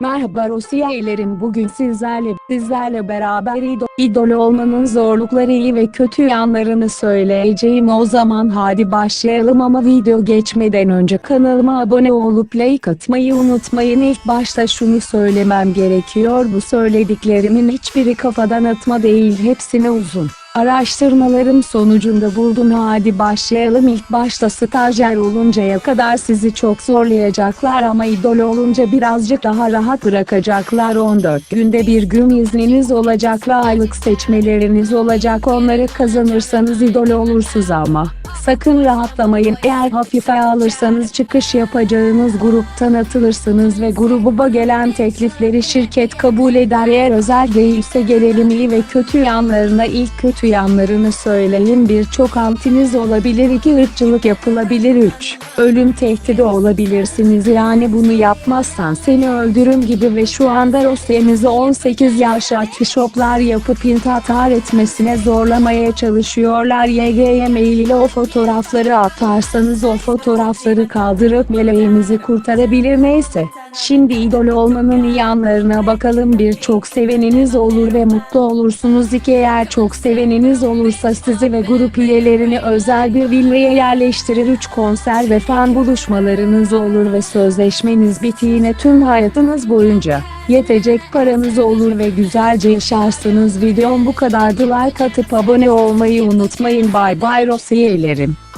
Merhaba Rusiyelerim. Bugün sizlerle sizlerle beraber idol, idol olmanın zorlukları ve kötü yanlarını söyleyeceğim. O zaman hadi başlayalım ama video geçmeden önce kanalıma abone olup like atmayı unutmayın. İlk başta şunu söylemem gerekiyor. Bu söylediklerimin hiçbiri kafadan atma değil hepsine uzun Araştırmalarım sonucunda buldum. Hadi başlayalım. İlk başta stajyer oluncaya kadar sizi çok zorlayacaklar ama idol olunca birazcık daha rahat bırakacaklar. 14 günde bir gün izniniz olacak ve aylık seçmeleriniz olacak. Onları kazanırsanız idol olursunuz ama sakın rahatlamayın. Eğer hafife alırsanız çıkış yapacağınız gruptan atılırsınız ve gruba gelen teklifleri şirket kabul eder. Eğer özel değilse gelelim iyi ve kötü yanlarına ilk kötü yanlarını söyleyin. Birçok antiniz olabilir iki ırkçılık yapılabilir 3 ölüm tehdidi olabilirsiniz. Yani bunu yapmazsan seni öldürüm gibi ve şu anda Rusya'nızı 18 yaş şoplar yapıp intihar etmesine zorlamaya çalışıyorlar. YGY mail ile o fotoğrafları atarsanız o fotoğrafları kaldırıp meleğimizi kurtarabilir. Neyse Şimdi idol olmanın iyi yanlarına bakalım. Birçok seveniniz olur ve mutlu olursunuz. İki eğer çok seveniniz olursa sizi ve grup üyelerini özel bir villaya yerleştirir. 3 konser ve fan buluşmalarınız olur ve sözleşmeniz bittiğine tüm hayatınız boyunca yetecek paranız olur ve güzelce yaşarsınız. Videom bu kadardı. Like atıp abone olmayı unutmayın. Bay bay Rosiyelerim